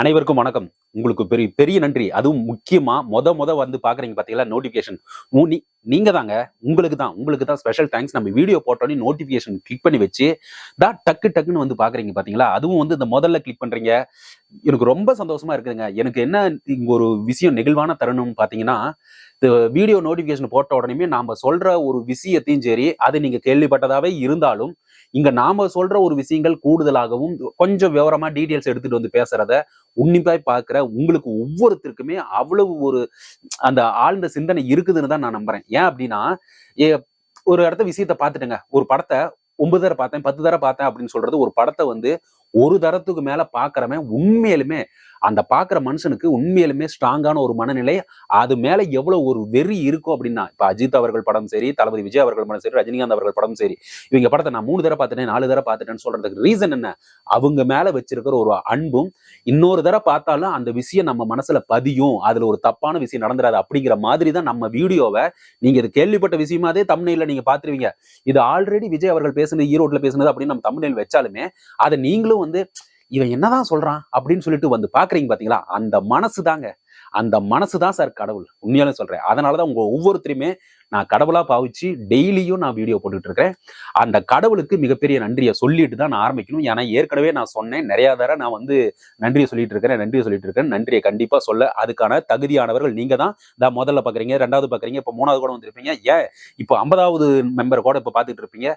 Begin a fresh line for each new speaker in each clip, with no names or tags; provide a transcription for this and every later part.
அனைவருக்கும் வணக்கம். உங்களுக்கு பெரிய பெரிய நன்றி. அதுவும் முக்கியமா மொத மொத வந்து பாக்குறீங்க பாத்தீங்களா நோட்டிபிகேஷன் நீங்க தாங்க. உங்களுக்கு தான் உங்களுக்கு தான் ஸ்பெஷல் தேங்க்ஸ் நம்ம வீடியோ போட்டோன்னே நோட்டிபிகேஷன் கிளிக் பண்ணி வச்சு தான் டக்கு டக்குன்னு வந்து பாக்குறீங்க பாத்தீங்களா? அதுவும் வந்து இந்த முதல்ல கிளிக் பண்றீங்க. எனக்கு ரொம்ப சந்தோஷமா இருக்குதுங்க. எனக்கு என்ன இங்க ஒரு விஷயம் நெகிழ்வான தருணம் பாத்தீங்கன்னா இந்த வீடியோ நோட்டிபிகேஷன் போட்ட உடனே நாம சொல்ற ஒரு விஷயத்தையும் சரி அது நீங்க கேள்விப்பட்டதாவே இருந்தாலும் இங்க நாம சொல்ற ஒரு விஷயங்கள் கூடுதலாகவும் கொஞ்சம் விவரமா டீட்டெயில்ஸ் எடுத்துட்டு வந்து பேசுறத உன்னிப்பாய் பார்க்குற உங்களுக்கு ஒவ்வொருத்தருக்குமே அவ்வளவு ஒரு அந்த ஆழ்ந்த சிந்தனை இருக்குதுன்னு தான் நான் நம்புறேன். ஏன் அப்படின்னா ஏ- ஒரு இடத்த விஷயத்த பார்த்துட்டுங்க. ஒரு படத்தை ஒன்பது தடவை பார்த்தேன் பத்து தடவை பார்த்தேன் அப்படின்னு சொல்றது ஒரு படத்தை வந்து ஒரு தரத்துக்கு மேல பாக்குறவன் உண்மையிலுமே அந்த பாக்குற மனுஷனுக்கு உண்மையிலுமே ஸ்ட்ராங்கான ஒரு மனநிலை அது மேல எவ்வளவு ஒரு வெறி இருக்கும் அப்படின்னா இப்போ அஜித் அவர்கள் படம் சரி தளபதி விஜய் அவர்கள் படம் சரி ரஜினிகாந்த் அவர்கள் படம் சரி இவங்க படத்தை நான் மூணு தடவை பார்த்துட்டேன் நாலு தடவை பார்த்துட்டேன்னு சொல்றதுக்கு ரீசன் என்ன? அவங்க மேல வச்சிருக்கிற ஒரு அன்பும் இன்னொரு தடவை பார்த்தாலும் அந்த விஷயம் நம்ம மனசுல பதியும் அதுல ஒரு தப்பான விஷயம் நடந்துடாது அப்படிங்கிற மாதிரி தான் நம்ம வீடியோவை நீங்க இது கேள்விப்பட்ட விஷயமாதே தமிழ்ல நீங்க பாத்துருவீங்க இது ஆல்ரெடி விஜய் அவர்கள் பேசுனது ஈரோட்ல பேசுனது அப்படின்னு நம்ம தமிழ்ல வச்சாலுமே அதை நீங்களும் வந்து இவன் என்னதான் சொல்றான் அப்படின்னு சொல்லிட்டு வந்து பாக்குறீங்க பாத்தீங்களா? அந்த மனசு தாங்க அந்த மனசு தான் சார் கடவுள். உண்மையாலும் சொல்றேன். அதனாலதான் உங்க ஒவ்வொருத்தரையுமே நான் கடவுளா பாவிச்சு டெய்லியும் நான் வீடியோ போட்டுட்டு இருக்கேன் அந்த கடவுளுக்கு மிகப்பெரிய நன்றியை சொல்லிட்டு தான் நான் ஆரம்பிக்கணும். ஏன்னா ஏற்கனவே நான் சொன்னேன். நிறைய தடவை நான் வந்து நன்றியை சொல்லிட்டு இருக்கிறேன் நன்றியை சொல்லிட்டு இருக்கேன் நன்றியை கண்டிப்பா சொல்ல. அதுக்கான தகுதியானவர்கள் நீங்க தான். தான் முதல்ல பாக்குறீங்க ரெண்டாவது பாக்குறீங்க இப்போ மூணாவது கூட வந்திருப்பீங்க. ஏன்? இப்போ ஐம்பதாவது மெம்பர் கூட இப்போ பார்த்துட்டு இருப்பீங்க.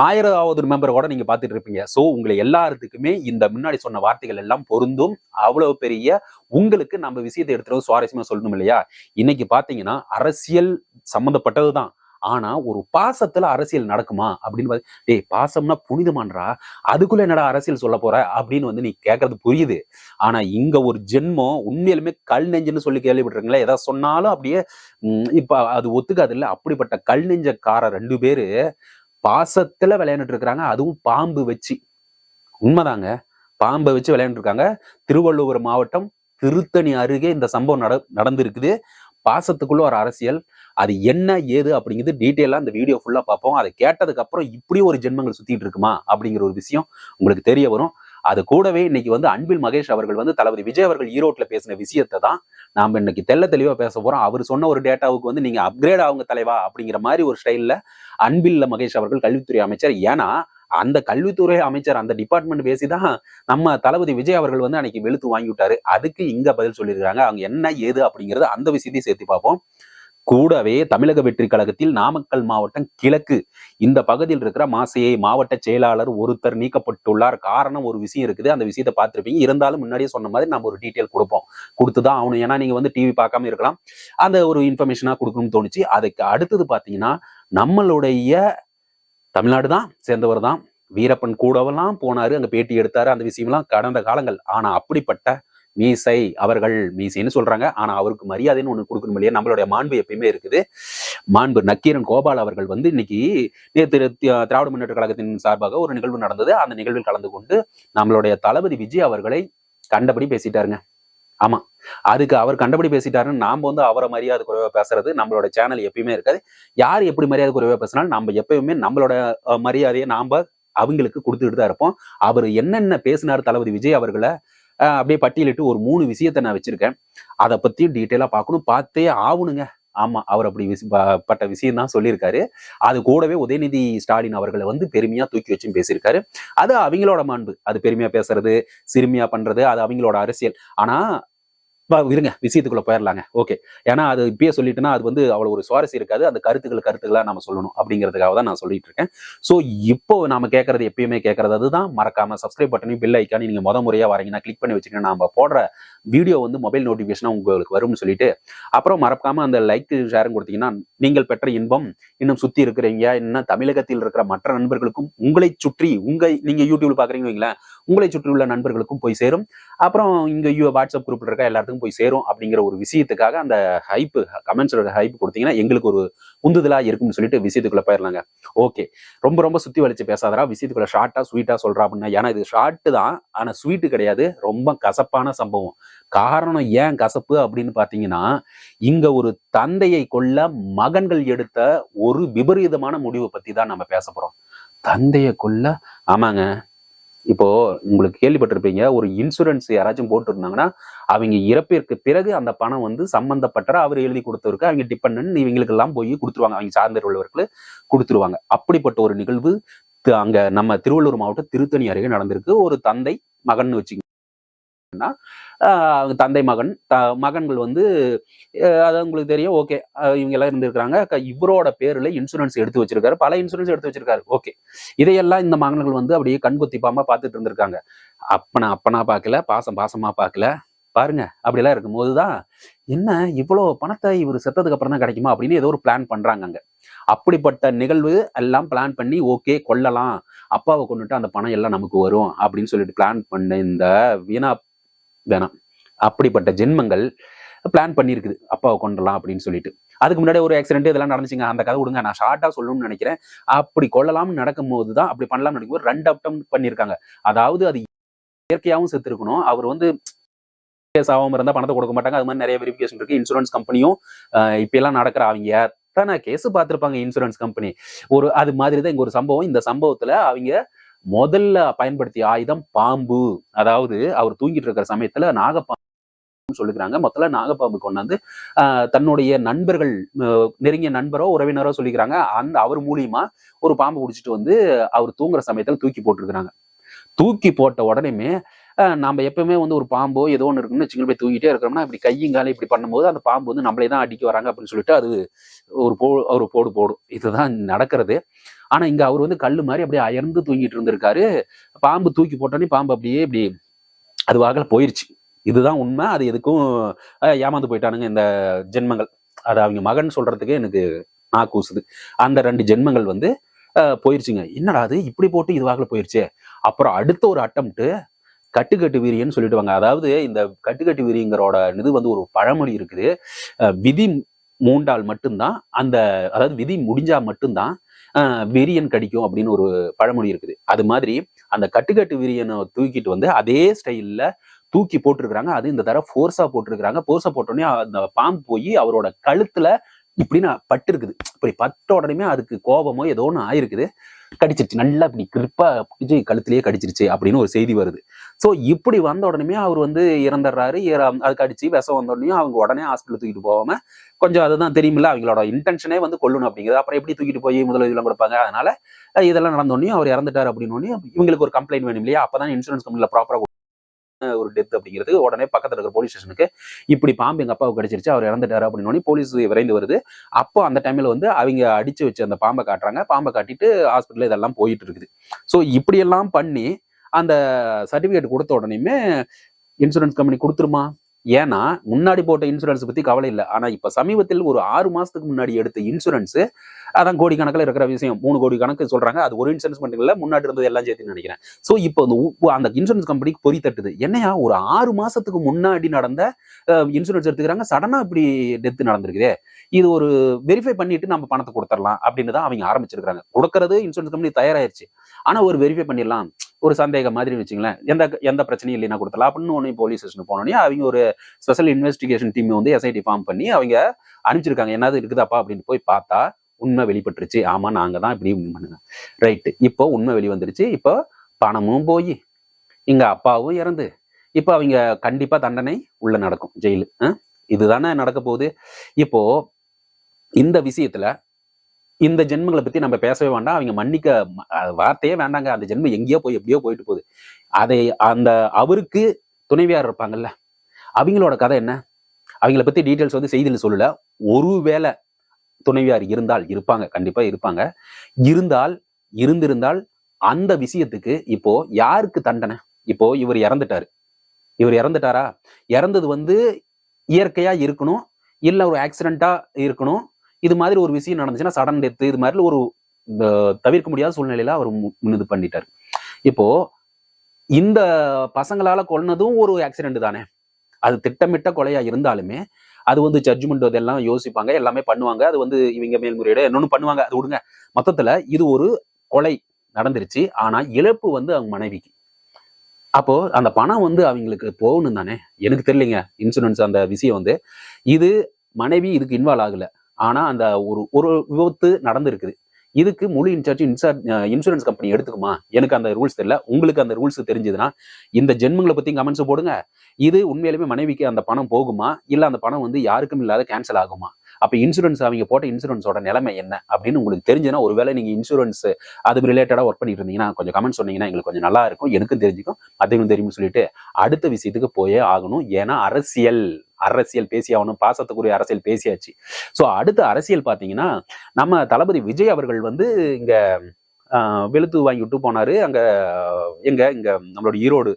ஆயிரதாவது மெம்பர் கூட நீங்க பார்த்துட்டு இருப்பீங்க. சோ உங்களை எல்லாத்துக்குமே இந்த முன்னாடி சொன்ன வார்த்தைகள் எல்லாம் பொருந்தும். அவ்வளவு பெரிய உங்களுக்கு நம்ம விஷயத்தை எடுத்துறது சுவாரஸ்யமா சொல்லணும் இல்லையா? இன்னைக்கு பாத்தீங்கன்னா அரசியல் சம்மந்தப்பட்டதுதான் ஆனா ஒரு பாசத்துல அரசியல் நடக்குமா? அப்படின்னு பார்த்து டேய் பாசம்னா புனிதமான்றா அதுக்குள்ள என்னடா அரசியல் சொல்ல போற? அப்படின்னு வந்து நீ கேட்கறது புரியுது. ஆனா இங்க ஒரு ஜென்மம் உண்மையிலுமே கல் நெஞ்சுன்னு சொல்லி கேள்விப்பட்டிருக்கீங்களா? ஏதாவது சொன்னாலும் அப்படியே உம், இப்ப அது ஒத்துக்காது இல்ல. அப்படிப்பட்ட கல் நெஞ்சக்கார ரெண்டு பேரு பாசத்துல விளையாண்டுட்டு இருக்கிறாங்க அதுவும் பாம்பு வச்சு. உண்மைதாங்க. பாம்பை வச்சு விளையாண்டுருக்காங்க திருவள்ளுவர் மாவட்டம் திருத்தணி அருகே இந்த சம்பவம் நட நடந்திருக்குது. பாசத்துக்குள்ள ஒரு அரசியல். அது என்ன ஏது அப்படிங்கிறது டீட்டெயிலாக அந்த வீடியோ ஃபுல்லாக பார்ப்போம். அதை கேட்டதுக்கு அப்புறம் இப்படி ஒரு ஜென்மங்கள் சுத்திட்டு இருக்குமா அப்படிங்கிற ஒரு விஷயம் உங்களுக்கு தெரிய வரும். அது கூடவே இன்னைக்கு வந்து அன்பில் மகேஷ் அவர்கள் வந்து தளபதி விஜய் அவர்கள் ஈரோட்ல பேசின விஷயத்தை தான் நாம இன்னைக்கு தெள்ள தெளிவா பேச போறோம். அவர் சொன்ன ஒரு டேட்டாவுக்கு வந்து நீங்க அப்கிரேட் ஆகுங்க தலைவா அப்படிங்கிற மாதிரி ஒரு ஸ்டைல்ல அன்பில் மகேஷ் அவர்கள் கல்வித்துறை அமைச்சர். ஏன்னா அந்த கல்வித்துறை அமைச்சர் அந்த டிபார்ட்மெண்ட் பேசி தான் நம்ம தளபதி விஜய் அவர்கள் வந்து அன்னைக்கு வெளுத்து வாங்கி விட்டாரு அதுக்கு இங்க பதில் சொல்லியிருக்காங்க அவங்க என்ன ஏது அப்படிங்கறது அந்த விஷயத்தையும் சேர்த்து பார்ப்போம். கூடவே தமிழக வெற்றி கழகத்தில் நாமக்கல் மாவட்டம் கிழக்கு. இந்த பகுதியில் இருக்கிற மாசையை மாவட்ட செயலாளர் ஒருத்தர் நீக்கப்பட்டுள்ளார். காரணம் ஒரு விஷயம் இருக்குது. அந்த விஷயத்தை பார்த்துருப்பீங்க. இருந்தாலும் முன்னாடியே சொன்ன மாதிரி நம்ம ஒரு டீட்டெயில் கொடுப்போம். கொடுத்துதான் ஆகணும். ஏன்னா நீங்க வந்து டிவி பார்க்காம இருக்கலாம். அந்த ஒரு இன்ஃபர்மேஷனா கொடுக்கணும்னு தோணுச்சு. அதுக்கு அடுத்தது பாத்தீங்கன்னா நம்மளுடைய தமிழ்நாடு தான் சேர்ந்தவர் தான். வீரப்பன் கூடவெல்லாம் போனாரு. அங்க பேட்டி எடுத்தாரு. அந்த விஷயம்லாம் கடந்த காலங்கள். ஆனா அப்படிப்பட்ட மீசை அவர்கள் மீசைன்னு சொல்றாங்க. ஆனா அவருக்கு மரியாதைன்னு ஒண்ணு கொடுக்கணும் இல்லையா? நம்மளுடைய மாண்பு எப்பயுமே இருக்குது. மாண்பு நக்கீரன் கோபால் அவர்கள் வந்து இன்னைக்கு நேற்று திராவிட முன்னேற்ற கழகத்தின் சார்பாக ஒரு நிகழ்வு நடந்தது. அந்த நிகழ்வில் கலந்து கொண்டு நம்மளுடைய தளபதி விஜய் அவர்களை கண்டபடி பேசிட்டாருங்க. ஆமா. அதுக்கு அவர் கண்டபடி பேசிட்டாருன்னு நாம வந்து அவரை மரியாதை குறைவா பேசுறது நம்மளோட சேனல் எப்பயுமே இருக்காது. யார் எப்படி மரியாதை குறைவா பேசினாலும் நம்ம எப்பயுமே நம்மளோட மரியாதையை நாம அவங்களுக்கு கொடுத்துட்டு தான் இருப்போம். அவர் என்னென்ன பேசினார் தளபதி விஜய் அவர்களை அப்படியே பட்டியலிட்டு ஒரு மூணு விஷயத்தை நான் வச்சிருக்கேன். அதை பத்தியும் டீட்டெயிலா பார்க்கணும். பார்த்தே ஆகணுங்க. ஆமா அவர் அப்படி ப- பட்ட விஷயம் தான் சொல்லியிருக்காரு. அது கூடவே உதயநிதி ஸ்டாலின் அவர்களை வந்து பெருமையா தூக்கி வச்சும் பேசியிருக்காரு. அது அவங்களோட மாண்பு. அது பெருமையா பேசுறது சிறுமியா பண்றது அது அவங்களோட அரசியல். ஆனா இருங்க விஷயத்துக்குள்ள போயிடலாங்க ஓகே ஏன்னா அது இப்பயே சொல்லிட்டுனா அது வந்து அவ்வளவு ஒரு சுவாரஸ்யம் இருக்காது. அந்த கருத்துக்கள் கருத்துக்களா நம்ம சொல்லணும் அப்படிங்கிறதுக்காக தான் நான் சொல்லிட்டு இருக்கேன். ஸோ இப்போ நாம கேட்கறது எப்பயுமே கேட்கறது அதுதான். மறக்காம சப்ஸ்கிரைப் பட்டனையும் பெல் ஐக்கானு நீங்க முத முறையா வரீங்கன்னா கிளிக் பண்ணி வச்சுக்கணும் நம்ம போடுற வீடியோ வந்து மொபைல் நோட்டிஃபிகேஷனா உங்களுக்கு வரும்னு சொல்லிட்டு அப்புறம் மறக்காம அந்த லைக் ஷேரும் கொடுத்தீங்கன்னா நீங்கள் பெற்ற இன்பம் இன்னும் சுத்தி இருக்கிறீங்க இன்னும் தமிழகத்தில் இருக்கிற மற்ற நண்பர்களுக்கும் உங்களை சுற்றி உங்க நீங்க யூடியூப்ல பாக்குறீங்க வைங்களேன் உங்களை சுற்றி உள்ள நண்பர்களுக்கும் போய் சேரும். அப்புறம் இங்க வாட்ஸ்அப் குரூப்ல இருக்க எல்லாத்துக்கும் போய் சேரும் அப்படிங்கிற ஒரு விஷயத்துக்காக அந்த ஹைப்பு கமெண்ட்ஸோட ஹைப் கொடுத்தீங்கன்னா எங்களுக்கு ஒரு உந்துதலா இருக்கும்னு சொல்லிட்டு விஷயத்துக்குள்ள போயிடலாங்க ஓகே ரொம்ப ரொம்ப சுத்தி வளைச்சு பேசாதரா விஷயத்துக்குள்ள ஷார்ட்டாக ஸ்வீட்டா சொல்றா அப்படின்னா ஏன்னா இது ஷார்ட் தான் ஆனால் ஸ்வீட்டு கிடையாது. ரொம்ப கசப்பான சம்பவம். காரணம் ஏன் கசப்பு அப்படின்னு பார்த்தீங்கன்னா இங்க ஒரு தந்தையை கொல்ல மகன்கள் எடுத்த ஒரு விபரீதமான முடிவை பற்றி தான் நம்ம பேச போகிறோம் தந்தையை கொல்ல ஆமாங்க இப்போ உங்களுக்கு கேள்விப்பட்டிருப்பீங்க ஒரு இன்சூரன்ஸ் யாராச்சும் போட்டிருந்தாங்கன்னா அவங்க இறப்பிற்கு பிறகு அந்த பணம் வந்து சம்பந்தப்பட்ட அவர் எழுதி கொடுத்தவருக்கு அவங்க டிபெண்ட் இவங்களுக்கு எல்லாம் போய் கொடுத்துருவாங்க. அவங்க சார்ந்த உள்ளவர்களுக்கு கொடுத்துருவாங்க. அப்படிப்பட்ட ஒரு நிகழ்வு அங்க நம்ம திருவள்ளூர் மாவட்டம் திருத்தணி அருகே நடந்திருக்கு. ஒரு தந்தை மகன் வச்சுக்கிங்கன்னா அவங்க தந்தை மகன் த- மகன்கள் வந்து அது உங்களுக்கு தெரியும். ஓகே. இவங்க எல்லாம் இருந்திருக்கிறாங்க. இவரோட பேர்ல இன்சூரன்ஸ் எடுத்து வச்சிருக்காரு. பல இன்சூரன்ஸ் எடுத்து வச்சிருக்காரு. ஓகே. இதையெல்லாம் இந்த மகன்கள் வந்து அப்படியே கண் கொத்திப்பாம பார்த்துட்டு இருந்திருக்காங்க. அப்பனா அப்பனா பார்க்கல. பாசம் பாசமா பார்க்கல. பாருங்க. அப்படிலாம் இருக்கும்போது தான் என்ன இவ்வளோ பணத்தை இவர் செத்ததுக்கு அப்புறம் தான் கிடைக்குமா அப்படின்னு ஏதோ ஒரு பிளான் பண்றாங்க அங்க. அப்படிப்பட்ட நிகழ்வு எல்லாம் பிளான் பண்ணி ஓகே கொல்லலாம். அப்பாவை கொண்டுட்டு அந்த பணம் எல்லாம் நமக்கு வரும் அப்படின்னு சொல்லிட்டு பிளான் பண்ண இந்த வீணா வேணாம் அப்படிப்பட்ட ஜென்மங்கள் பிளான் பண்ணியிருக்குது அப்பாவை கொண்டலாம் அப்படின்னு சொல்லிட்டு. அதுக்கு முன்னாடி ஒரு ஆக்சிடென்ட் இதெல்லாம் நடந்துச்சுங்க. அந்த கதை விடுங்க நான் ஷார்ட்டாக சொல்லணும்னு நினைக்கிறேன். அப்படி கொள்ளலாம்னு நடக்கும்போது தான் அப்படி பண்ணலாம்னு நினைக்கும்போது ரெண்டு அப்டம் பண்ணியிருக்காங்க அதாவது அது இயற்கையாகவும் செத்து இருக்கணும் அவர் வந்து கேஸ் ஆகாம இருந்தால் பணத்தை கொடுக்க மாட்டாங்க. அது மாதிரி நிறைய வெரிஃபிகேஷன் இருக்கு. இன்சூரன்ஸ் கம்பெனியும் இப்பெல்லாம் நடக்கிற அவங்க எத்தனை கேஸ் பார்த்துருப்பாங்க இன்சூரன்ஸ் கம்பெனி ஒரு அது மாதிரி தான் இங்கே ஒரு சம்பவம். இந்த சம்பவத்தில் அவங்க முதல்ல பயன்படுத்திய ஆயுதம் பாம்பு. அதாவது அவர் தூங்கிட்டு இருக்கிற சமயத்துல நாகப்பாம்பு சொல்லிக்கிறாங்க. மொத்தல நாகப்பாம்பு கொண்டாந்து ஆஹ், தன்னுடைய நண்பர்கள் நெருங்கிய நண்பரோ உறவினரோ சொல்லிக்கிறாங்க. அந்த அவர் மூலியமா ஒரு பாம்பு பிடிச்சிட்டு வந்து அவர் தூங்குற சமயத்துல தூக்கி போட்டிருக்கிறாங்க. தூக்கி போட்ட உடனேமே நம்ம எப்பவுமே வந்து ஒரு பாம்போ ஏதோ ஒன்று இருக்குன்னு வச்சுக்கோங்க போய் தூங்கிட்டே இருக்கிறோம்னா இப்படி கையும் காலையும் இப்படி பண்ணும்போது அந்த பாம்பு வந்து நம்மளே தான் அடிக்க வராங்க அப்படின்னு சொல்லிட்டு அது ஒரு போ ஒரு போடு போடும். இதுதான் நடக்கிறது. ஆனால் இங்கே அவர் வந்து கல் மாதிரி அப்படியே அயர்ந்து தூங்கிட்டு இருந்திருக்காரு. பாம்பு தூக்கி போட்டோன்னே பாம்பு அப்படியே இப்படி அது வாகல போயிடுச்சு இதுதான் உண்மை. அது எதுக்கும் ஏமாந்து போயிட்டானுங்க இந்த ஜென்மங்கள். அது அவங்க மகன் சொல்றதுக்கு எனக்கு நான் கூசுது அந்த ரெண்டு ஜென்மங்கள் வந்து போயிருச்சுங்க. என்னடா அது? இப்படி போட்டு இதுவாகல போயிருச்சே. அப்புறம் அடுத்த ஒரு அட்டம்ப்ட் கட்டுக்கட்டு வீரியன்னு சொல்லிடுவாங்க. அதாவது இந்த கட்டுக்கட்டு வீரியங்கிறோட இது வந்து ஒரு பழமொழி இருக்குது. விதி மூண்டால் மட்டும்தான் அந்த அதாவது விதி முடிஞ்சா மட்டும்தான் விரியன் கடிக்கும் அப்படின்னு ஒரு பழமொழி இருக்குது. அது மாதிரி அந்த கட்டுக்கட்டு விரியனை தூக்கிட்டு வந்து அதே ஸ்டைலில் தூக்கி போட்டிருக்கிறாங்க. அது இந்த தடவை ஃபோர்ஸா போட்டிருக்கிறாங்க. ஃபோர்ஸா போட்டோடனே அந்த பாம்பு போய் அவரோட கழுத்துல இப்படின்னு பட்டிருக்குது. இப்படி பட்ட உடனே அதுக்கு கோபமோ ஏதோ ஒன்று ஆயிருக்குது. கடிச்சிருச்சு. நல்லா இப்படி கிரிப்பா பிடிச்சி கழுத்திலேயே கடிச்சிருச்சு அப்படின்னு ஒரு செய்தி வருது. ஸோ இப்படி வந்த உடனே அவர் வந்து இறந்துடுறாரு. அதுக்கு அடிச்சு விஷம் வந்த உடனே அவங்க உடனே ஹாஸ்பிட்டல் தூக்கிட்டு போகாம கொஞ்சம் அதுதான் தெரியுமில்ல அவங்களோட இன்டென்ஷனே வந்து கொள்ளணும் அப்படிங்கிறது. அப்புறம் எப்படி தூக்கிட்டு போய் முதலுதவிலாம் கொடுப்பாங்க? அதனால இதெல்லாம் நடந்தோடனே அவர் இறந்துட்டார் அப்படின்னு இவங்களுக்கு ஒரு கம்ப்ளைண்ட் வேணும் இல்லையா? அப்பதான் இன்சூரன்ஸ் கம்பெனியில் ப்ராப்பராக ஒரு டெத் அப்படிங்கிறது உடனே பக்கத்துல இருக்கிற போலீஸ் ஸ்டேஷனுக்கு இப்படி பாம்பு எங்க அப்பாவுக்கு கிடைச்சிருச்சு அவர் இறந்துட்டாரு அப்படின்னு உடனே போலீஸ் விரைந்து வருது. அப்போ அந்த டைம்ல வந்து அவங்க அடிச்சு வச்சு அந்த பாம்பை காட்டுறாங்க. பாம்பை காட்டிட்டு ஹாஸ்பிட்டல் இதெல்லாம் போயிட்டு இருக்குது. ஸோ இப்படியெல்லாம் பண்ணி அந்த சர்டிபிகேட் கொடுத்த உடனேயுமே இன்சூரன்ஸ் கம்பெனி கொடுத்துருமா? ஏன்னா முன்னாடி போட்ட இன்சூரன்ஸ் பத்தி கவலை இல்லை. ஆனா இப்ப சமீபத்தில் ஒரு ஆறு மாசத்துக்கு முன்னாடி எடுத்த இன்சூரன்ஸ் அதான் கோடி கணக்கில் இருக்கிற விஷயம். மூணு கோடி கணக்கு சொல்றாங்க. அது ஒரு இன்சூரன்ஸ் மட்டும் இல்லை முன்னாடி இருந்தது எல்லாம் சேர்த்து நினைக்கிறேன். ஸோ இப்போ அந்த அந்த இன்சூரன்ஸ் கம்பெனிக்கு பொறி தட்டுது. என்னையா? ஒரு ஆறு மாசத்துக்கு முன்னாடி நடந்த இன்சூரன்ஸ் எடுத்துக்கிறாங்க. சடனா இப்படி டெத் நடந்திருக்குதே. இது ஒரு வெரிஃபை பண்ணிட்டு நம்ம பணத்தை கொடுத்துடலாம் அப்படின்னு தான் அவங்க ஆரம்பிச்சிருக்காங்க கொடுக்கறது இன்சூரன்ஸ் கம்பெனி தயாராயிருச்சு. ஆனா ஒரு வெரிஃபை பண்ணிடலாம். ஒரு சந்தேகம் மாதிரி வச்சுங்களேன். எந்த எந்த பிரச்சனையும் இல்லைன்னா கொடுத்தலாம் அப்படின்னு ஒன்று போலீஸ் ஸ்டேஷன் போனோடனே அவங்க ஒரு ஸ்பெஷல் இன்வெஸ்டிகேஷன் டீம் வந்து எஸ்ஐடி ஃபார்ம் பண்ணி அவங்க அனுப்பிச்சிருக்காங்க. என்னது இருக்குதாப்பா அப்படின்னு போய் பார்த்தா உண்மை வெளிப்பட்டுருச்சு. ஆமா நாங்க தான் இப்படி பண்ணுங்க ரைட்டு இப்போ உண்மை வெளி வந்துருச்சு. இப்போ பணமும் போய் இங்க அப்பாவும் இறந்து இப்போ அவங்க கண்டிப்பா தண்டனை உள்ள நடக்கும் ஜெயிலு. இதுதானே நடக்க போகுது. இப்போ இந்த விஷயத்துல இந்த ஜென்மங்களை பத்தி நம்ம பேசவே வேண்டாம். அவங்க மன்னிக்க வார்த்தையே வேண்டாங்க. அந்த ஜென்மம் எங்கேயோ போய் எப்படியோ போயிட்டு போகுது. அதை அந்த அவருக்கு துணைவியார் இருப்பாங்கல்ல அவங்களோட கதை என்ன? அவங்கள பத்தி டீட்டெயில்ஸ் வந்து செய்தியில் சொல்லல. ஒருவேளை துணைவியார் இருந்தால் இருப்பாங்க கண்டிப்பா இருப்பாங்க. இருந்தால் இருந்திருந்தால் அந்த விஷயத்துக்கு இப்போ யாருக்கு தண்டனை? இப்போ இவர் இறந்துட்டாரு. இவர் இறந்துட்டாரா? இறந்தது வந்து இயற்கையா இருக்கணும் இல்ல ஒரு ஆக்சிடென்ட்டா இருக்கணும். இது மாதிரி ஒரு விஷயம் நடந்துச்சுன்னா சடன் டெத்து இது மாதிரி ஒரு தவிர்க்க முடியாத சூழ்நிலையில அவர் மு- முன் இது பண்ணிட்டாரு. இப்போ இந்த பசங்களால கொன்னதும் ஒரு ஆக்சிடென்ட் தானே. அது திட்டமிட்ட கொலையா இருந்தாலுமே அது வந்து ஜட்ஜ்மெண்ட் அதெல்லாம் யோசிப்பாங்க எல்லாமே பண்ணுவாங்க. அது வந்து இவங்க மேல்முறையீடு இன்னொன்று பண்ணுவாங்க. அது விடுங்க. மொத்தத்துல இது ஒரு கொலை நடந்துருச்சு. ஆனா இழப்பு வந்து அவங்க மனைவிக்கு. அப்போ அந்த பணம் வந்து அவங்களுக்கு போகணும் தானே? எனக்கு தெரியலைங்க. இன்சூரன்ஸ் அந்த விஷயம் வந்து. இது மனைவி இதுக்கு இன்வால்வ் ஆகல. ஆனா அந்த ஒரு ஒரு விபத்து நடந்திருக்குது. இதுக்கு முழு இன்சார்ஜ் இன்சார் இன்சூரன்ஸ் கம்பெனி எடுத்துக்குமா? எனக்கு அந்த ரூல்ஸ் தெரியல. உங்களுக்கு அந்த ரூல்ஸ் தெரிஞ்சதுன்னா இந்த ஜென்மங்களை பத்தி கமெண்ட்ஸ் போடுங்க. இது உண்மையிலுமே மனைவிக்கு அந்த பணம் போகுமா? இல்ல அந்த பணம் வந்து யாருக்கும் இல்லாத கேன்சல் ஆகுமா? அப்ப இன்சூரன்ஸ் அவங்க போட்ட இன்சூரன்ஸோட நிலைமை என்ன? அப்படின்னு உங்களுக்கு தெரிஞ்சுன்னா ஒருவேளை நீங்க இன்சூரன்ஸ் அது ரிலேட்டடா ஒர்க் பண்ணிட்டு இருந்தீங்கன்னா கொஞ்சம் கமெண்ட் சொன்னீங்கன்னா எங்களுக்கு கொஞ்சம் நல்லா இருக்கும். எனக்கும் தெரிஞ்சுக்கும். மற்றவங்களும் தெரியும்னு சொல்லிட்டு அடுத்த விஷயத்துக்கு போயே ஆகணும். ஏன்னா அரசியல். அரசியல் பேசி ஆகணும் பாசத்துக்குரிய அரசியல் பேசியாச்சு. ஸோ அடுத்த அரசியல் பார்த்தீங்கன்னா நம்ம தளபதி விஜய் அவர்கள் வந்து இங்க வெளுத்து வாங்கி விட்டு போனாரு. அங்க எங்க இங்க நம்மளோட ஈரோடு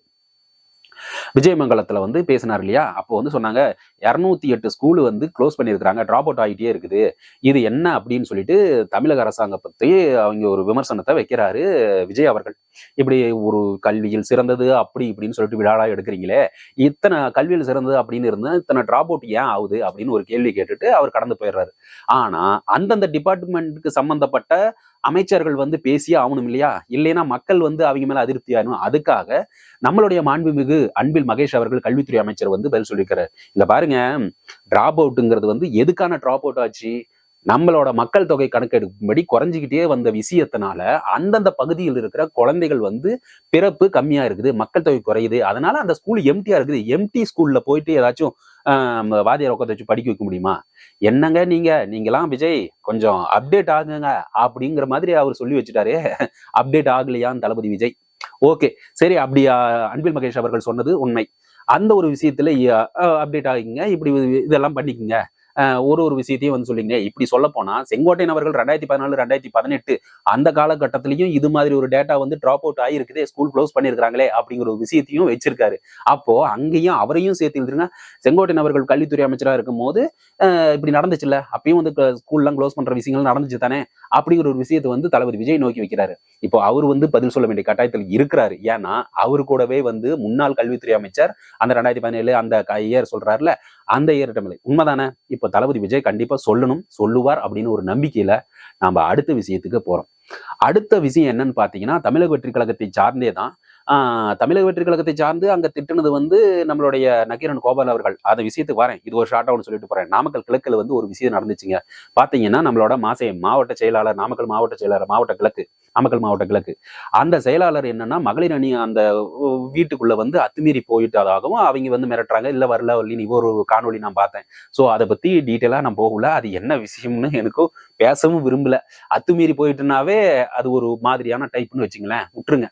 விஜயமங்கலத்தில் வந்து பேசினார் இல்லையா? அப்போ வந்து சொன்னாங்க இரநூத்தி எட்டு ஸ்கூல் வந்து க்ளோஸ் பண்ணியிருக்கிறாங்க ட்ராப் அவுட் ஆகிட்டே இருக்குது. இது என்ன? அப்படின்னு சொல்லிட்டு தமிழக அரசாங்கம் பற்றி அவங்க ஒரு விமர்சனத்தை வைக்கிறாரு விஜய் அவர்கள். இப்படி ஒரு கல்வியில் சிறந்தது அப்படி இப்படின்னு சொல்லிட்டு விழாடா எடுக்கிறீங்களே? இத்தனை கல்வியில் சிறந்தது அப்படின்னு இருந்தால் இத்தனை ட்ராப் அவுட் ஏன் ஆகுது? அப்படின்னு ஒரு கேள்வி கேட்டுட்டு அவர் கடந்து போயிடுறாரு. ஆனால் அந்தந்த டிபார்ட்மெண்ட்டுக்கு சம்மந்தப்பட்ட அமைச்சர்கள் வந்து பேசியே ஆகணும் இல்லையா? இல்லைன்னா மக்கள் வந்து அவங்க மேல அதிருப்தி ஆகணும் அதுக்காக நம்மளுடைய மாண்புமிகு அன்பில் மகேஷ் அவர்கள் கல்வித்துறை அமைச்சர் வந்து பதில் சொல்லியிருக்கிறார் இங்க பாருங்க டிராப் அவுட்டுங்கிறது வந்து எதுக்கான டிராப் அவுட் ஆச்சு? நம்மளோட மக்கள் தொகை கணக்கெடுக்கும்படி குறைஞ்சிக்கிட்டே வந்த விஷயத்தினால அந்தந்த பகுதியில் இருக்கிற குழந்தைகள் வந்து பிறப்பு கம்மியா இருக்குது மக்கள் தொகை குறையுது. அதனால அந்த ஸ்கூல் எம்டியா இருக்குது. எம்டி ஸ்கூல்ல போயிட்டு ஏதாச்சும் ஆஹ், வாத்தியார் உட்காந்து வச்சு படிக்க வைக்க முடியுமா? என்னங்க நீங்க? நீங்களாம் விஜய் கொஞ்சம் அப்டேட் ஆகுங்க அப்படிங்கிற மாதிரி அவர் சொல்லி வச்சுட்டாரு. அப்டேட் ஆகலையான்னு தளபதி விஜய். ஓகே சரி அப்படி அன்பில் மகேஷ் அவர்கள் சொன்னது உண்மை. அந்த ஒரு விஷயத்துல அப்டேட் ஆகிங்க இப்படி இதெல்லாம் பண்ணிக்கங்க. ஒரு ஒரு விஷயத்தையும் வந்து சொல்லிங்க இப்படி சொல்ல போனா செங்கோட்டையன் அவர்கள் ரெண்டாயிரத்தி பதினாலு ரெண்டாயிரத்தி பதினெட்டு அந்த காலகட்டத்திலையும் இது மாதிரி ஒரு டேட்டா வந்து டிராப் அவுட் ஆகிருக்குது ஸ்கூல் க்ளோஸ் பண்ணியிருக்காங்களே அப்படிங்கிற ஒரு விஷயத்தையும் வச்சிருக்காரு. அப்போ அங்கேயும் அவரையும் சேர்த்து எழுதுருங்க. செங்கோட்டையன் அவர்கள் கல்வித்துறை அமைச்சராக இருக்கும் போது ஆஹ், இப்படி நடந்துச்சுல்ல அப்பயும் வந்து ஸ்கூல்லாம் க்ளோஸ் பண்ற விஷயங்கள் நடந்துச்சு தானே அப்படிங்கிற ஒரு விஷயத்தை வந்து தளபதி விஜய் நோக்கி வைக்கிறாரு. இப்போ அவர் வந்து பதில் சொல்ல வேண்டிய கட்டாயத்தில் இருக்கிறாரு. ஏன்னா அவர் கூடவே வந்து முன்னாள் கல்வித்துறை அமைச்சர் அந்த ரெண்டாயிரத்தி பதினேழு அந்த இயர் சொல்றாருல அந்த இயர் உண்மைதானே? இப்போ தளபதி விஜய் கண்டிப்பா சொல்லணும் சொல்லுவார் அப்படின்னு ஒரு நம்பிக்கையில நாம அடுத்த விஷயத்துக்கு போறோம். அடுத்த விஷயம் என்னன்னு பாத்தீங்கன்னா தமிழக வெற்றி கழகத்தை சார்ந்தே தான். தமிழக வெற்றி கழகத்தை சார்ந்து அங்க திட்டுனது வந்து நம்மளுடைய நக்கீரன் கோபால் அவர்கள். அந்த விஷயத்துக்கு வரேன். இது ஒரு ஷார்ட் ஒன்று சொல்லிட்டு போறேன். நாமக்கல் கிழக்குல வந்து ஒரு விஷயம் நடந்துச்சுங்க. பாத்தீங்கன்னா நம்மளோட மாசை மாவட்ட செயலாளர் நாமக்கல் மாவட்ட செயலாளர் மாவட்ட கிழக்கு. நாமக்கல் மாவட்ட கிழக்கு. அந்த செயலாளர் என்னன்னா மகளிர் அணி அந்த வீட்டுக்குள்ள வந்து அத்துமீறி போயிட்டதாகவும் அவங்க வந்து மிரட்டுறாங்க. இல்ல வரல வரலின்னு இவ்வொரு ஒரு நான் பார்த்தேன். சோ அதை பத்தி டீட்டெயிலா நான் போகல. அது என்ன விஷயம்னு எனக்கும் பேசவும் விரும்பல. அத்துமீறி போயிட்டுனாவே அது ஒரு மாதிரியான டைப்னு வச்சுங்களேன். விட்டுருங்க.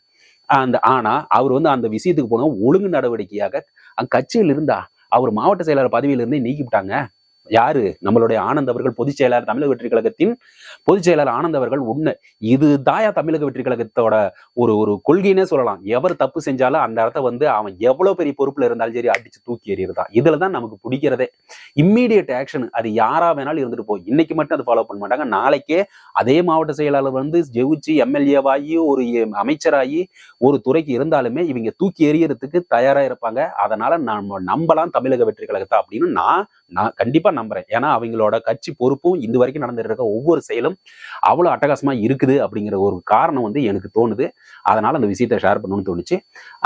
அந்த ஆனா அவர் வந்து அந்த விஷயத்துக்கு போன ஒழுங்கு நடவடிக்கையாக அங்க கட்சியில் இருந்தா அவர் மாவட்ட செயலாளர் பதவியில இருந்தே நீக்கிவிட்டாங்க. யாரு? நம்மளுடைய ஆனந்த் அவர்கள் பொதுச் செயலாளர் தமிழக வெற்றி கழகத்தின் பொதுச் செயலாளர் ஆனந்த் அவர்கள் உண்மை இது தாயா தமிழக வெற்றி கழகத்தோட ஒரு ஒரு கொள்கைன்னே சொல்லலாம். எவர் தப்பு செஞ்சாலும் அந்த இடத்த வந்து அவன் எவ்வளவு பெரிய பொறுப்புல இருந்தாலும் சரி அடிச்சு தூக்கி எறியறதான் இதுல தான் நமக்கு பிடிக்கிறதே. இம்மீடியட் ஆக்ஷன் அது யாரா வேணாலும் இருந்துட்டு போய் இன்னைக்கு மட்டும் அதை ஃபாலோ பண்ண மாட்டாங்க. நாளைக்கே அதே மாவட்ட செயலாளர் வந்து ஜெயிச்சு எம்எல்ஏவாகி ஒரு எ- அமைச்சராகி ஒரு துறைக்கு இருந்தாலுமே இவங்க தூக்கி எறியறதுக்கு தயாரா இருப்பாங்க. அதனால நம்ம நம்பலாம் தமிழக வெற்றி கழகத்தை அப்படின்னு நான் நான் கண்டிப்பா நம்புறேன். ஏன்னா அவங்களோட கட்சி பொறுப்பும் இது வரைக்கும் நடந்துட்டு இருக்க ஒவ்வொரு செயலும் அவ்வளவு அட்டகாசமா இருக்குது அப்படிங்கிற ஒரு காரணம் வந்து எனக்கு தோணுது. அதனால அந்த விஷயத்தை ஷேர் பண்ணணும்னு தோணுச்சு.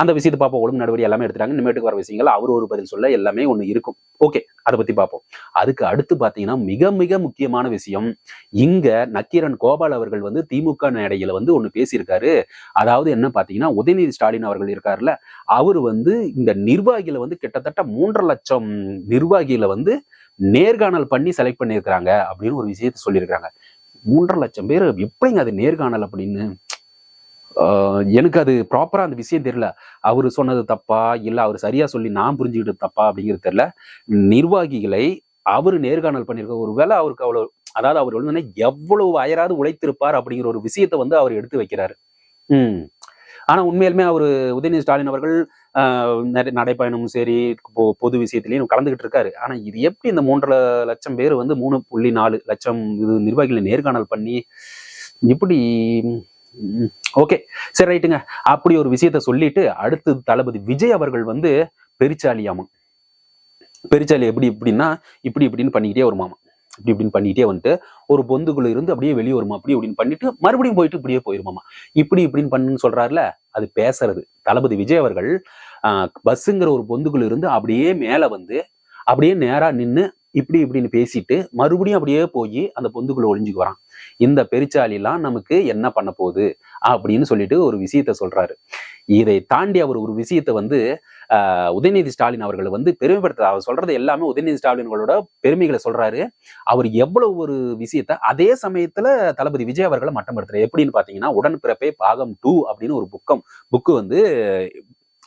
அந்த விஷயத்தை பார்ப்போம். ஒழுங்கு நடவடிக்கை எல்லாமே எடுத்துட்டாங்க. இனிமேட்டுக்கு வர விஷயங்கள் அவர் ஒரு பதில் சொல்ல எல்லாமே ஒண்ணு இருக்கும். ஓகே அதை பத்தி பார்ப்போம். அதுக்கு அடுத்து பாத்தீங்கன்னா மிக மிக முக்கியமான விஷயம். இங்க நக்கீரன் கோபால் அவர்கள் வந்து திமுக மேடையில வந்து ஒண்ணு பேசியிருக்காரு. அதாவது என்ன பாத்தீங்கன்னா உதயநிதி ஸ்டாலின் அவர்கள் இருக்காருல்ல அவர் வந்து இந்த நிர்வாகிகளை வந்து கிட்டத்தட்ட மூன்றரை லட்சம் நிர்வாகிகளை வந்து நேர்காணல் பண்ணி செலக்ட் பண்ணியிருக்கிறாங்க அப்படின்னு ஒரு விஷயத்த சொல்லியிருக்கிறாங்க. மூன்றரை லட்சம் பேர் எப்படிங்க அது நேர்காணல் அப்படின்னு? எனக்கு அது ப்ராப்பராக அந்த விஷயம் தெரியல. அவர் சொன்னது தப்பா? இல்லை அவர் சரியாக சொல்லி நான் புரிஞ்சுக்கிட்டு தப்பா அப்படிங்கிறது தெரியல. நிர்வாகிகளை அவர் நேர்காணல் பண்ணியிருக்க ஒருவேளை அவருக்கு அவ்வளோ அதாவது அவர் வந்து எவ்வளவு அயராது உழைத்திருப்பார் அப்படிங்கிற ஒரு விஷயத்தை வந்து அவர் எடுத்து வைக்கிறாரு. ம். ஆனால் உண்மையிலுமே அவர் உதயநிதி ஸ்டாலின் அவர்கள் நிறைய நடைப்பயணமும் சரி பொது விஷயத்திலையும் கலந்துகிட்டு இருக்காரு. ஆனா இது எப்படி இந்த மூன்றரை லட்சம் பேர் வந்து மூணு புள்ளி நாலு லட்சம் இது நிர்வாகிகளை நேர்காணல் பண்ணி இப்படி ஓகே. சரி ரைட்டுங்க. அப்படி ஒரு விஷயத்த சொல்லிட்டு அடுத்து தளபதி விஜய் அவர்கள் வந்து பெரிச்சாலியாமா? பெரிச்சாலி எப்படி இப்படின்னா இப்படி இப்படின்னு பண்ணிக்கிட்டே ஒரு மாமா. இப்படி இப்படின்னு பண்ணிட்டே வந்துட்டு ஒரு பொந்துக்குள்ள இருந்து அப்படியே வெளியே வருமா? அப்படி இப்படின்னு பண்ணிட்டு மறுபடியும் போயிட்டு இப்படியே போயிருமாமா? இப்படி இப்படின்னு பண்ணுன்னு சொல்றாருல அது பேசுறது. தளபதி விஜய் அவர்கள் பஸ்ஸுங்கிற ஒரு பொந்துக்குள்ள இருந்து அப்படியே மேல வந்து அப்படியே நேரா நின்று இப்படி இப்படின்னு பேசிட்டு மறுபடியும் அப்படியே போய் அந்த பொந்துக்குள்ள ஒளிஞ்சுக்கு வரான். இந்த பெருச்சாலிலாம் நமக்கு என்ன பண்ண போகுது அப்படின்னு சொல்லிட்டு ஒரு விஷயத்த சொல்றாரு. இதை தாண்டி அவர் ஒரு விஷயத்த வந்து ஆஹ், உதயநிதி ஸ்டாலின் அவர்கள் வந்து பெருமைப்படுத்த அவர் சொல்றது எல்லாமே உதயநிதி ஸ்டாலின்களோட பெருமைகளை சொல்றாரு. அவர் எவ்வளவு ஒரு விஷயத்த அதே சமயத்துல தளபதி விஜய் அவர்களை மட்டம் படுத்துறாரு எப்படின்னு பாத்தீங்கன்னா உடன்பிறப்பே பாகம் டூ அப்படின்னு ஒரு புக்கம் புக்கு வந்து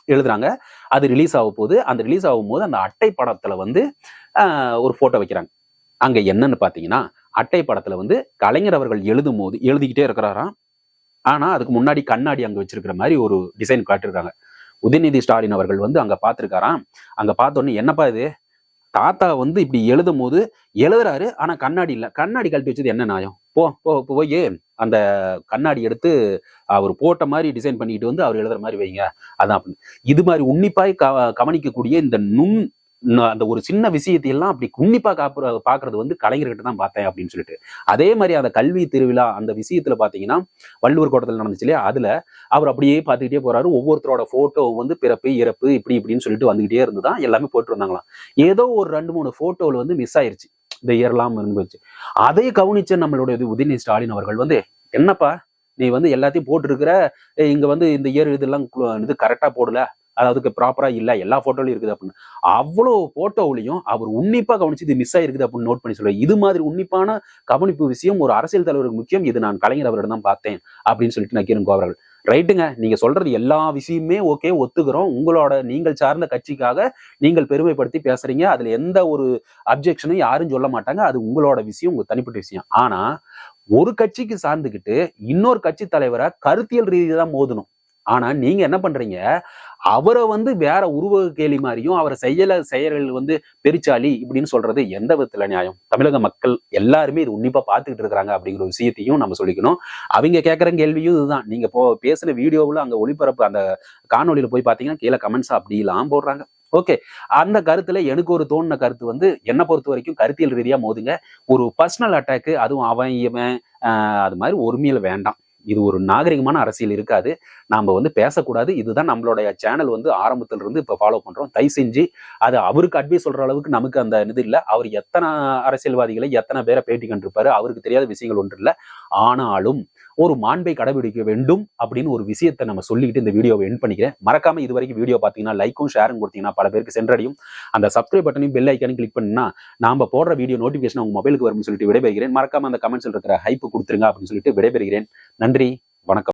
எழுதுறாங்க. அது ரிலீஸ் ஆக போது அந்த ரிலீஸ் ஆகும் போது அந்த அட்டை படத்துல வந்து ஆஹ், ஒரு போட்டோ வைக்கிறாங்க. அங்க என்னன்னு பாத்தீங்கன்னா அட்டை படத்துல வந்து கலைஞர் அவர்கள் எழுதும் போது எழுதிக்கிட்டே இருக்கிறாராம். ஆனா அதுக்கு முன்னாடி கண்ணாடி அங்க வச்சிருக்கிற மாதிரி ஒரு டிசைன் காட்டிருக்காங்க உதயநிதி ஸ்டாலின் அவர்கள் வந்து அங்க பார்த்துருக்காராம். அங்க பார்த்தோன்னே என்னப்பா இது? தாத்தா வந்து இப்படி எழுதும் போது எழுதுறாரு ஆனா கண்ணாடி இல்ல. கண்ணாடி கழட்டி வச்சது என்ன நியாயம்? போ போ போய் அந்த கண்ணாடி எடுத்து அவர் போட்ட மாதிரி டிசைன் பண்ணிட்டு வந்து அவர் எழுதுற மாதிரி வைங்க. அதான் இது மாதிரி உன்னிப்பாய் க- கவனிக்கக்கூடிய இந்த நுண் அந்த ஒரு சின்ன விஷயத்தையெல்லாம் அப்படி உன்னிப்பா காப்புற பாக்குறது வந்து கலைஞர்கிட்ட தான் பார்த்தேன் அப்படின்னு சொல்லிட்டு. அதே மாதிரி அந்த கல்வி திருவிழா அந்த விஷயத்துல பாத்தீங்கன்னா வள்ளுவர் கோட்டத்தில் நடந்துச்சு இல்லையா? அதுல அவர் அப்படியே பார்த்துக்கிட்டே போறாரு. ஒவ்வொருத்தரோட போட்டோ வந்து பிறப்பு இறப்பு இப்படி இப்படின்னு சொல்லிட்டு வந்துகிட்டே இருந்துதான் எல்லாமே போட்டு வந்தாங்களாம். ஏதோ ஒரு ரெண்டு மூணு போட்டோவில் வந்து மிஸ் ஆயிருச்சு. இந்த இயர்லாம் இருந்துச்சு அதை கவனிச்ச நம்மளுடைய உதயநிதி ஸ்டாலின் அவர்கள் வந்து என்னப்பா? நீ வந்து எல்லாத்தையும் போட்டிருக்கிற இங்கே இங்க வந்து இந்த இயர் இதெல்லாம் இது கரெக்டா போடல அதாவதுக்கு ப்ராப்பராக ப்ராப்பரா இல்ல எல்லா போட்டோலயும் இருக்குது அப்படின்னு. அவ்வளோ போட்டோவிலையும் அவர் உன்னிப்பா கவனிச்சு இது மிஸ் ஆயிருக்குது அப்படின்னு நோட் பண்ணி சொல்றாரு இது மாதிரி உன்னிப்பான கவனிப்பு விஷயம் ஒரு அரசியல் தலைவருக்கு முக்கியம் இது நான் கலைஞர் அவரிடம் தான் பார்த்தேன் அப்படின்னு சொல்லிட்டு நக்கீரன் கோவர்கள் ரைட்டுங்க நீங்க சொல்றது எல்லா விஷயமே ஓகே ஒத்துக்கிறோம். உங்களோட நீங்கள் சார்ந்த கட்சிக்காக நீங்கள் பெருமைப்படுத்தி பேசுறீங்க. அதுல எந்த ஒரு அப்ஜெக்ஷனும் யாரும் சொல்ல மாட்டாங்க. அது உங்களோட விஷயம் உங்க தனிப்பட்ட விஷயம். ஆனா ஒரு கட்சிக்கு சார்ந்துக்கிட்டு இன்னொரு கட்சி தலைவரை கருத்தியல் ரீதியாக தான் மோதணும். ஆனா நீங்க என்ன பண்றீங்க? அவரை வந்து வேற உருவ கேலி மாதிரியும் அவரை செய்யல செயல்கள் வந்து பெருச்சாலி இப்படின்னு சொல்றது எந்த விதத்துல நியாயம்? தமிழக மக்கள் எல்லாருமே இது உன்னிப்பா பார்த்துக்கிட்டு இருக்கிறாங்க அப்படிங்கிற ஒரு விஷயத்தையும் நம்ம சொல்லிக்கணும். அவங்க கேட்குற கேள்வியும் இதுதான். நீங்க போ பேசின வீடியோவில் அங்க ஒளிபரப்பு அந்த காணொளியில போய் பார்த்தீங்கன்னா கீழே கமெண்ட்ஸ் அப்படிலாம் போடுறாங்க. ஓகே. அந்த கருத்துல எனக்கு ஒரு தோணுன கருத்து வந்து என்னை பொறுத்த வரைக்கும் கருத்தியல் ரீதியா மோதுங்க. ஒரு பர்சனல் அட்டாக்கு அதுவும் அவன் இவன் அது மாதிரி ஒருமையில வேண்டாம். இது ஒரு நாகரிகமான அரசியல் இருக்காது. நாம் வந்து பேசக்கூடாது. இதுதான் நம்மளுடைய சேனல் வந்து ஆரம்பத்துல இருந்து இப்ப ஃபாலோ பண்றோம். தயவு செஞ்சு அது அவருக்கு அட்வைஸ் சொல்ற அளவுக்கு நமக்கு அந்த இது இல்லை. அவர் எத்தனை அரசியல்வாதிகளை எத்தனை பேரை பேட்டி கண்டிருப்பாரு? அவருக்கு தெரியாத விஷயங்கள் ஒன்று இல்லை. ஆனாலும் ஒரு மாண்பை கடைபிடிக்க வேண்டும் அப்படின்னு ஒரு விஷயத்தை நம்ம சொல்லிக்கிட்டு இந்த வீடியோவை என் பண்ணிக்கிறேன். மறக்காம இது வரைக்கும் வீடியோ பார்த்தீங்கன்னா லைக்கும் ஷேரும் கொடுத்தீங்கன்னா பல பேருக்கு சென்றடையும். அந்த சப்ஸ்கிரைப் பட்டனையும் பெல் ஐக்கானும் கிளிக் பண்ணா நாம போடுற வீடியோ நோட்டிஃபிகேஷன் உங்க மொபைலுக்கு வரும்னு சொல்லிட்டு விடைபெறுகிறேன். மறக்காம அந்த கமெண்ட்ஸ்ல இருக்கிற ஹைப் கொடுத்துருங்க அப்படின்னு சொல்லிட்டு விடைபெறுகிறேன். நன்றி வணக்கம்.